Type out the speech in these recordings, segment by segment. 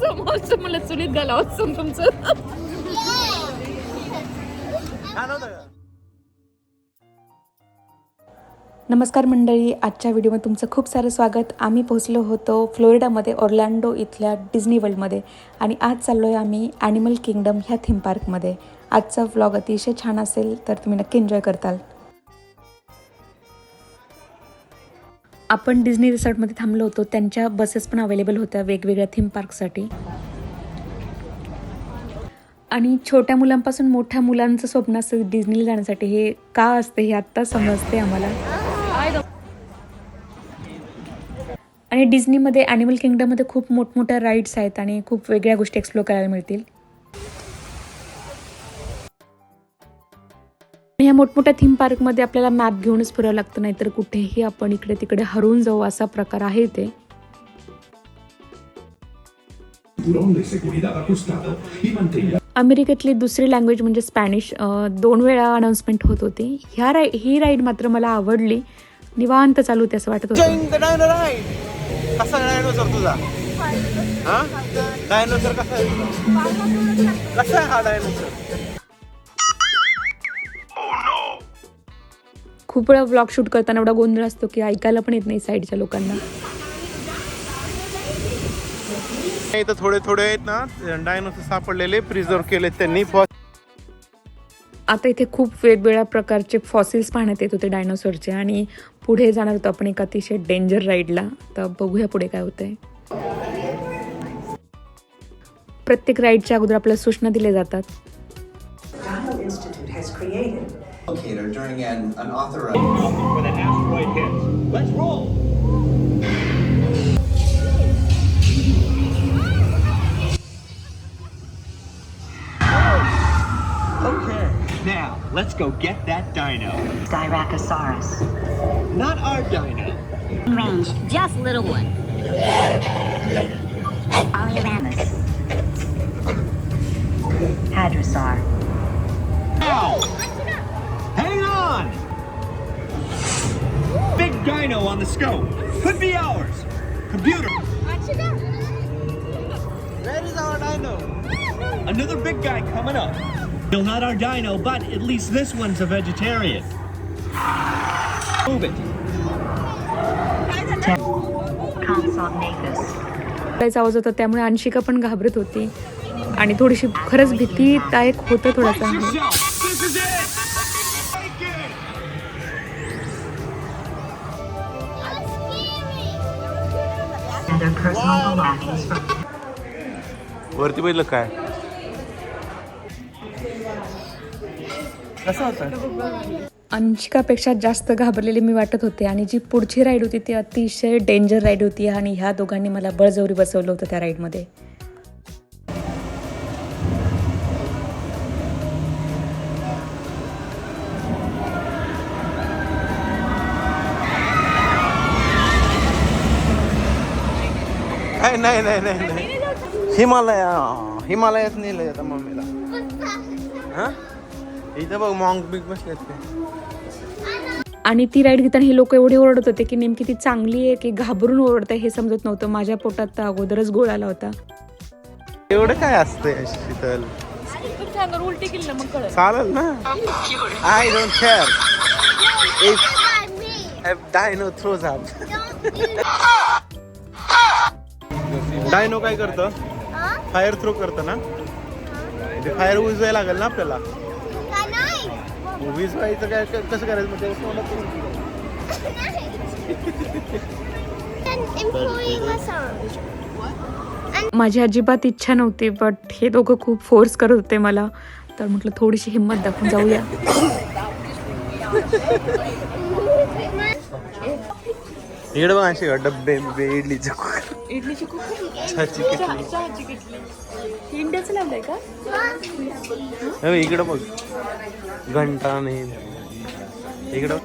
समोरचं मला चुलीत घालावं सम तुमचं. नमस्कार मंडळी आजच्या व्हिडिओमध्ये तुमचं खूप सारं स्वागत. आम्ही पोहोचलो होतो फ्लोरिडामध्ये ऑर्लँडो इथल्या डिझनी वर्ल्डमध्ये. आणि आज चाललो आहे आम्ही ॲनिमल किंगडम ह्या थीम पार्कमध्ये आजचा व्लॉग अतिशय छान असेल तर तुम्ही नक्की एन्जॉय करताल. आपण डिझनी रिसॉर्टमध्ये थांबलो होतो. त्यांच्या बसेस पण अवेलेबल होत्या वेगवेगळ्या थीम पार्कसाठी आणि छोट्या मुलांपासून मोठ्या मुलांचं स्वप्न असतं डिझनीला जाण्यासाठी. हे का असते? हे आत्ता समजते आम्हाला. आणि डिझनीमध्ये ॲनिमल किंगडममध्ये खूप मोठमोठ्या राईड्स आहेत आणि खूप वेगळ्या गोष्टी एक्सप्लोर करायला मिळतील. मोठमोठ्या थीम पार्कमध्ये आपल्याला मॅप घेऊनच फिरावं लागतं नाहीतर कुठेही आपण इकडे तिकडे हरवून जाऊ असा प्रकार आहे ते. अमेरिकेतली दुसरी लँग्वेज म्हणजे स्पॅनिश दोन वेळा अनाऊन्समेंट होत होती. ह्या राई ही राईड मात्र मला आवडली. निवांत चालू होते असं वाटत होतं. खूप वेळा व्लॉग शूट करताना एवढा गोंधळ असतो की ऐकायला पण येत नाही साईडच्या लोकांना. इथं थोडे थोडे आहेत ना डायनोसर सापडलेले प्रिझर्व केले त्यांनी. आता इथे खूप वेगवेगळ्या प्रकारचे फॉसिल्स पाहण्यात येत होते डायनोसॉरचे आणि पुढे जाणार होतो आपण एक अतिशय डेंजर राईडला तर बघूया पुढे काय होतंय. प्रत्येक राईडच्या अगोदर आपल्याला सूचना दिल्या जातात. Locator during an unauthorized when an asteroid hits. Let's roll. Okay, now let's go get that dino. Styracosaurus, Not our dino. range, just little one. Polyramus. Hadrosaur, Ow! Dino on the scope. Could be ours. Computer. Where is our dino? Another big guy coming up. Still not our dino, but at least this one's a vegetarian. Move it. आवाज होता त्यामुळे अंशिका पण घाबरत होती आणि थोडीशी खरंच भीतीदायक होतं थोडासा their personal belongings from वरती बघितलं काय? कसं होतं? अंशिकापेक्षा जास्त घाबरलेली मी वाटत होते आणि जी पुढची राईड होती ती अतिशय डेंजर राईड होती आणि ह्या दोघांनी मला बळजबरी बसवलं होतं त्या राईडमध्ये काय नाही नाही नाही नाही. हिमालया हिमालयात नेलंय आता मम्मीला. हा? इथं बघ मॉंग बिग बसलेत ते. आणि ती राईड घेताना हे लोक एवढे ओरडत होते की नेमकी ती चांगली आहे की घाबरून ओरडत आहे हे समजत नव्हतं. माझ्या पोटात तर अगोदरच गोळ आला होता. एवढं काय असतंय शीतल? उलटी केली ना मग चालेल ना? I don't care Dino throws up Dino काय करतं? फायर थ्रो करतं ना? ते फायर उजवायला लागेल ना आपल्याला? वीज व्हायचं काय? कसं करायचं? मग माझी अजिबात इच्छा नव्हती बट हे दोघं खूप फोर्स करत होते मला. तर म्हटलं थोडीशी हिंमत दाखवून जाऊया. इकडे बघ अशी का डब्बे बिब्बे इडलीचे कुकर. इडलीची चहाची किटली. चहाची किटली. इंडियाचं लावलंय का? हे बघ, इकडं बघ. घंटा नाही. इकडं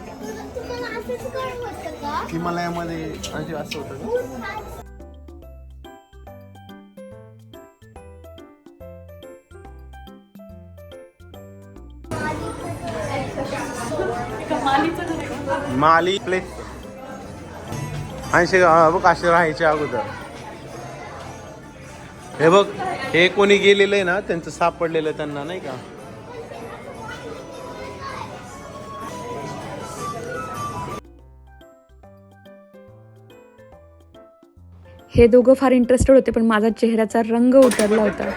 हिमालयामध्ये असे असं होतं का? माली प्ले ऐंशी बघ असे राहायचे अगोदर. हे बघ हे कोणी गेलेलं आहे ना त्यांचं सापडलेलं त्यांना नाही का? हे दोघं फार इंटरेस्टेड होते पण माझा चेहऱ्याचा रंग उतरला होता.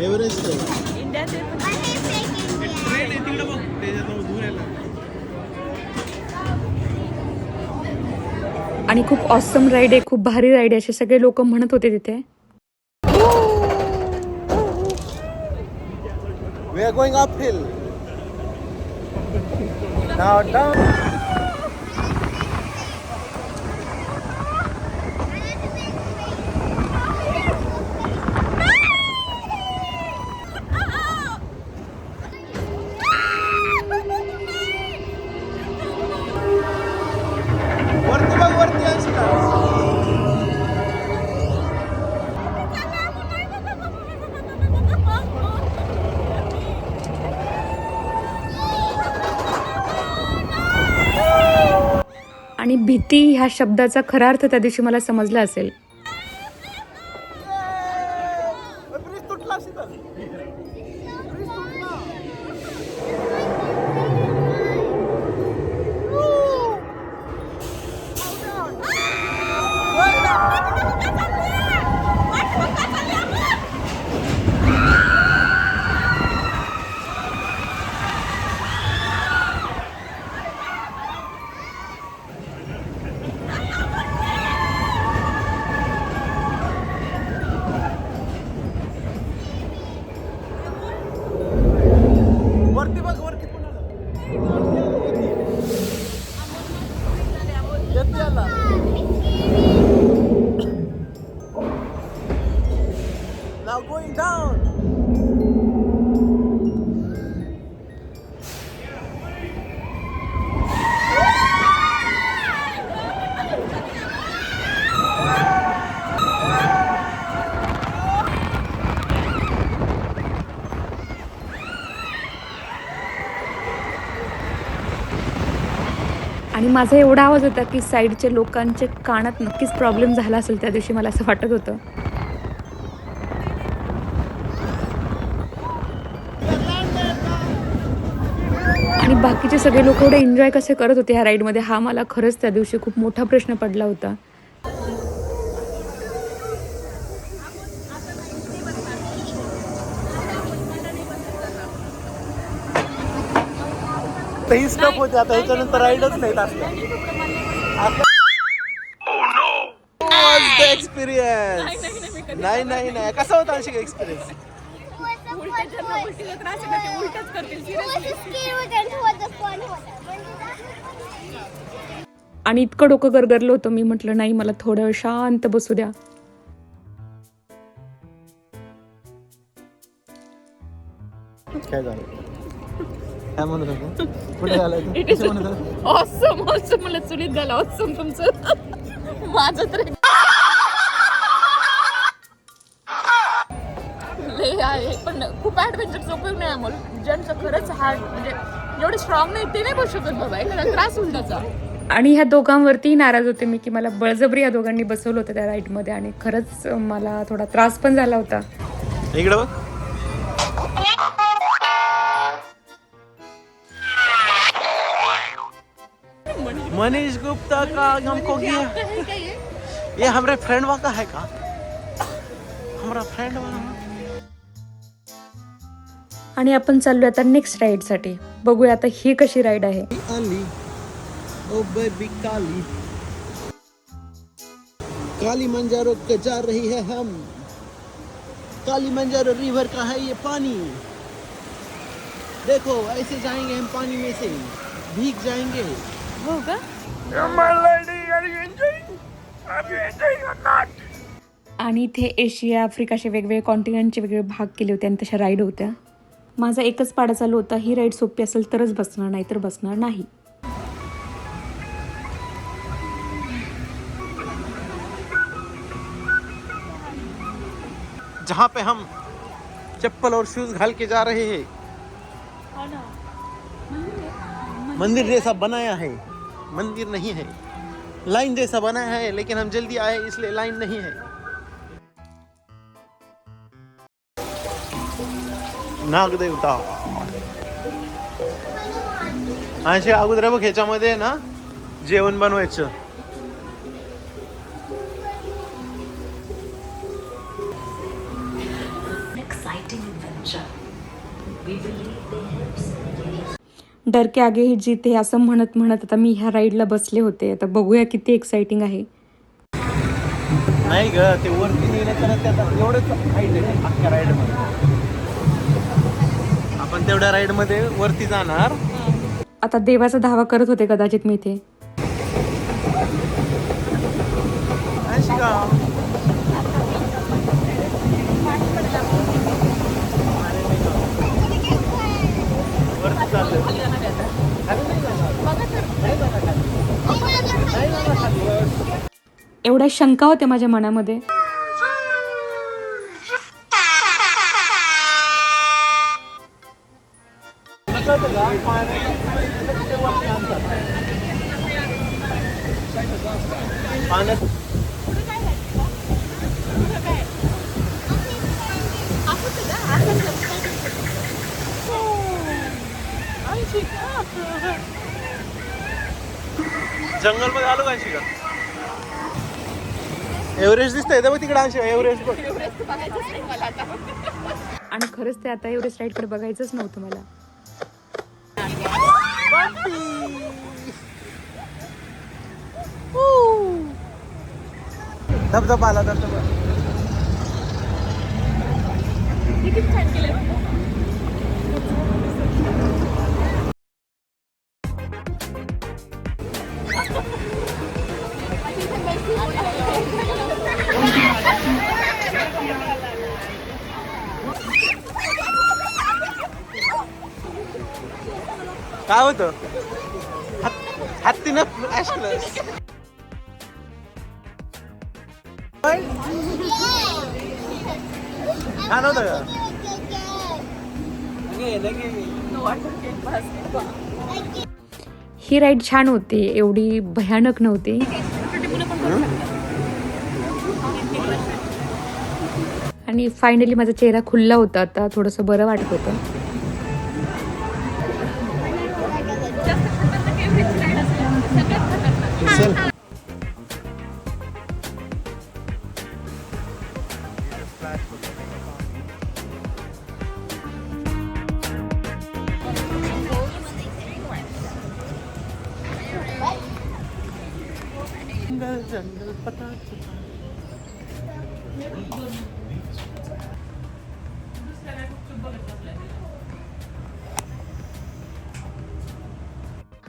एव्हरेस्ट आणि खूप ऑसम राईड आहे खूप भारी राईड आहे असे सगळे लोक म्हणत होते तिथे We are going uphill. Now down. भीती ह्या शब्दाचा खरा अर्थ त्या दिवशी मला समजला असेल. माझा एवढा आवाज होता की साईडच्या लोकांच्या कानात नक्कीच प्रॉब्लेम झाला असेल त्या दिवशी मला असं वाटत होतं. आणि बाकीचे सगळे लोक एवढे एन्जॉय कसे करत होते ह्या राईडमध्ये हा मला खरंच त्या दिवशी खूप मोठा प्रश्न पडला होता. ही स्टॉप होते आता ह्याच्यानंतर राईडच नाहीत असल्या एक्सपिरियन्स नाही नाही नाही कसा होता अंशिक एक्सपिरियन्स आणि इतकं डोकं गरगरलं होतं मी म्हटलं नाही मला थोडं वेळ शांत बसू द्या. काय झालं? काय म्हणत होतो? कुठे झालं is कसं म्हणत होतो? ऑसम ऑसम मला चुलीत घाला ऑसम तुमचं. माझं तर. लय आहे पण खूप ऍडव्हेंचरचा उपयोग नाही अमोल. ज्यांचं खरंच हार्ट म्हणजे एवढे स्ट्रॉंग नाही ते नाही बसू शकत बाबा. एखादा त्रास होईल त्याचा आणि ह्या दोघांवरती नाराज होते मी की मला बळजबरी या दोघांनी बसवलं होतं त्या राईडमध्ये आणि खरंच मला थोडा त्रास पण झाला होता. इकडं मनीष गुप्ता का हमको किया ये? हमारे फ्रेंड का है का? हमारा फ्रेंड आणि आपण चाललो आता नेक्स्ट राईडसाठी बघूया आता ही कशी राईड आहे. अली ओ बेबी काली. काली मंजारो के जा रही है हम. काली मंजारो रिवर का है ये पानी. देखो ऐसे जाएंगे हम पानी में से. भीग जाएंगे. हो का? आणि इथे एशिया आफ्रिकाचे वेगवेगळे कॉन्टिनेंटचे वेगवेगळे भाग केले होते आणि तशा राईड होत्या. माझा एकच पाडा चालू होता ही राईड सोपी असेल तरच बसणार नाही तर बसणार नाही. जहाँ पे हम चप्पल और शूज घाल के जा रहे हैं मंदिर जैसा बनाया है। मंदिर नहीं है। लाइन जैसा बना है लेकिन हम जल्दी आए इसलिए लाइन नहीं है। नागदेवता असे अगोदर बघ ह्याच्यामध्ये ना? जेवण बनवायचं. डरके आगे ही जीते असं म्हणत म्हणत आता मी ह्या राईडला बसले होते. आता बघूया किती एक्साइटिंग आहे. नाही ग ते वरती नेलं तर एवढंच हाईट आहे अख्ख्या राईड आपण तेवढ्या राईडमध्ये वरती जाणार. आता देवाचा धावा करत होते कदाचित मी इथे. एवढ्या शंका होत्या माझ्या मनामध्ये. जंगलमध्ये आलो का शिका का एव्हरेस्ट दिसतंय. तर तिकडे अशी एव्हरेस्ट बघ. आणि खरंच ते आता एवढेच राईडकडे बघायचंच नव्हतं मला. धबधबा आला धबधबा. किती छान केलं Ashless. छान होतं का ही राईड छान होती. एवढी भयानक नव्हती. आणि फायनली माझा चेहरा खुल्ला होता. आता थोडंसं बरं वाटत होतं. जंगल जंगल पता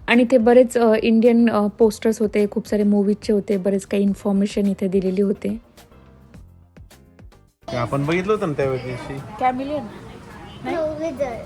आणि ते बरेच इंडियन पोस्टर्स होते खूप सारे मूवीजचे होते बरेच काही इन्फॉर्मेशन इथे दिलेली होते. आपण बघितलं होतं ना त्या दिवशी. कॅमिलियन. आहे?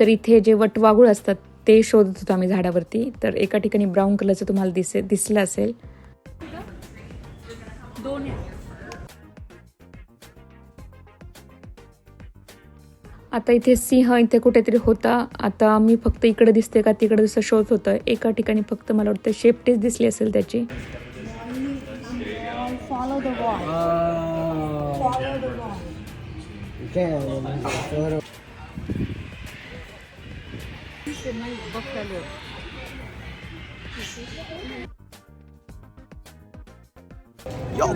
तर इथे जे वटवाघूळ असतात ते शोधत होतो आम्ही झाडावरती. तर एका ठिकाणी ब्राऊन कलरचं तुम्हाला दिसे दिसलं असेल. आता इथे सिंह इथे कुठेतरी होता. आता मी फक्त इकडे दिसते का तिकडे जसं शोध होतं. एका ठिकाणी फक्त मला वाटतं शेपटीच दिसली असेल त्याची. यो,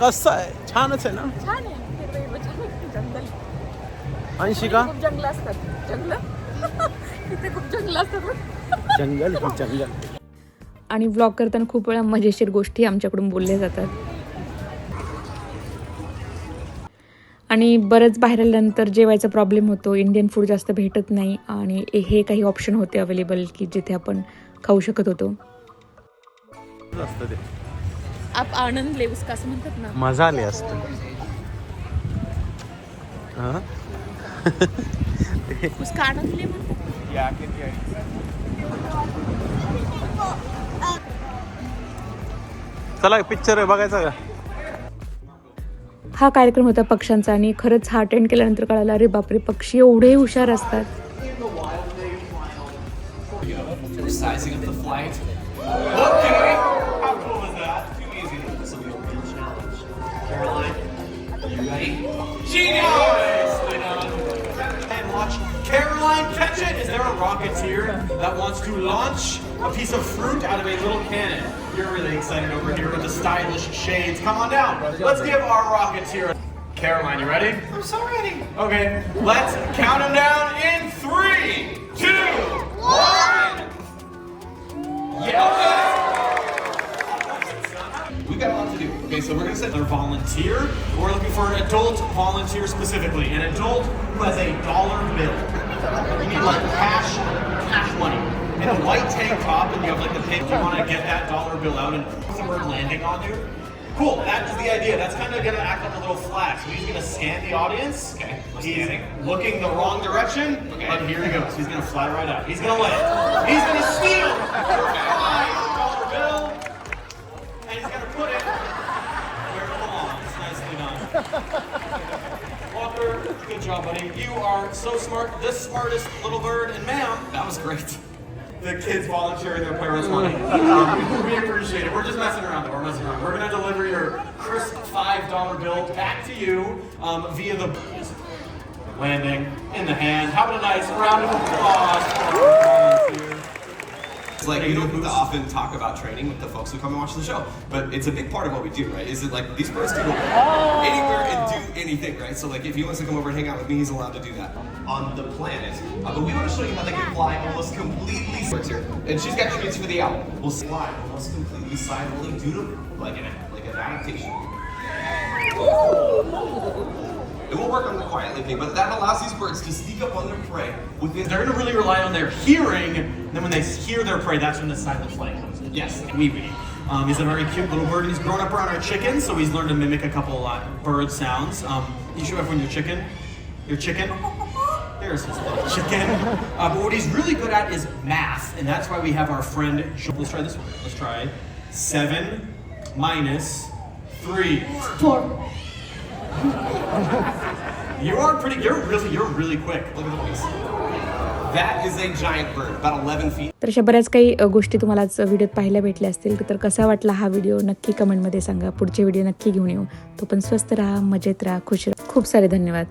कसं आहे? छानच आहे ना? छान आहे. छान आहे. जंगल अंशिका खूप जंगल असतात. जंगल? तिथे खूप जंगल असतात जंगल ही जंगल. आणि व्लॉग करताना खूप वेळा मजेशीर गोष्टी आमच्याकडून बोलल्या जातात. आणि बरंच बाहेर आल्यानंतर जेवायचा प्रॉब्लेम होतो. इंडियन फूड जास्त भेटत नाही. आणि हे काही ऑप्शन होते अवेलेबल की जिथे आपण खाऊ शकत होतो. आप आनंद ले उसका असं म्हणतात ना? मजा आली असत. उसका ले चला पिक्चर आहे बघायचा का? हा कार्यक्रम होता पक्ष्यांचा आणि खरंच हा अटेंड केल्यानंतर कळालं अरे बापरे पक्षी एवढे हुशार असतात. Sizing Caroline catch it! Is there a rocketeer that wants to launch a piece of fruit out of a little cannon? You're really excited over here with the stylish shades. Come on down. Let's give our rocketeer. Caroline, you ready? I'm so ready. Okay, let's count them down in three, two, one. We got a lot to do. Okay, so we're gonna set their volunteer. We're looking for an adult volunteer specifically. An adult who has a dollar bill. You need like cash, cash money. And a white tank top, and you have like the pink. You want to get that dollar bill out and the bird landing on you. Cool. That is the idea. That's kind of gonna act like a little flag. So he's gonna scan the audience. Okay. He's looking the wrong direction. Okay. But here he goes. He's gonna fly right out. He's gonna land. He's gonna steal my dollar bill and he's gonna put it where it belongs. Nicely done. Good job, buddy. You are so smart. The smartest little bird. And ma'am, that was great. The kids volunteering their parents' money. Um, we appreciate it. We're just messing around. We're messing around. We're gonna deliver your crisp five dollar bill back to you um, via the landing in the hand. How about a nice round of applause for our volunteer? It's like you don't often talk about training with the folks who come and watch the show, but it's a big part of what we do, right? Is it like these birds can go anywhere and do anything, right? So like if he wants to come over and hang out with me, he's allowed to do that on the planet. Uh, but we want to show you how they can fly almost completely. Here, and she's got treats for the owl. We'll fly almost completely silently due to like an like an adaptation. It won't work on the quietly thing, but that allows these birds to sneak up on their prey within. They're gonna really rely on their hearing. And then when they hear their prey, that's when the silent flight comes in. Yes, wee wee. Um, he's a very cute little bird. And he's grown up around our chickens, so he's learned to mimic a couple uh, bird sounds. Um, you show everyone your chicken. Your chicken. There's his little chicken. Uh, but what he's really good at is math, and that's why we have our friend. Jo- Let's try this one. Let's try seven minus three. You are pretty. You're really. You're really quick. Look at the voice. That is a giant bird, about 11 feet. तर अशा बऱ्याच काही गोष्टी तुम्हाला व्हिडिओत पाहायला भेटल्या असतील तर कसा वाटला हा व्हिडिओ नक्की कमेंटमध्ये सांगा पुढचे व्हिडिओ नक्की घेऊन येऊ तो पण स्वस्त राहा मजेत राहा खुश राहा खूप सारे धन्यवाद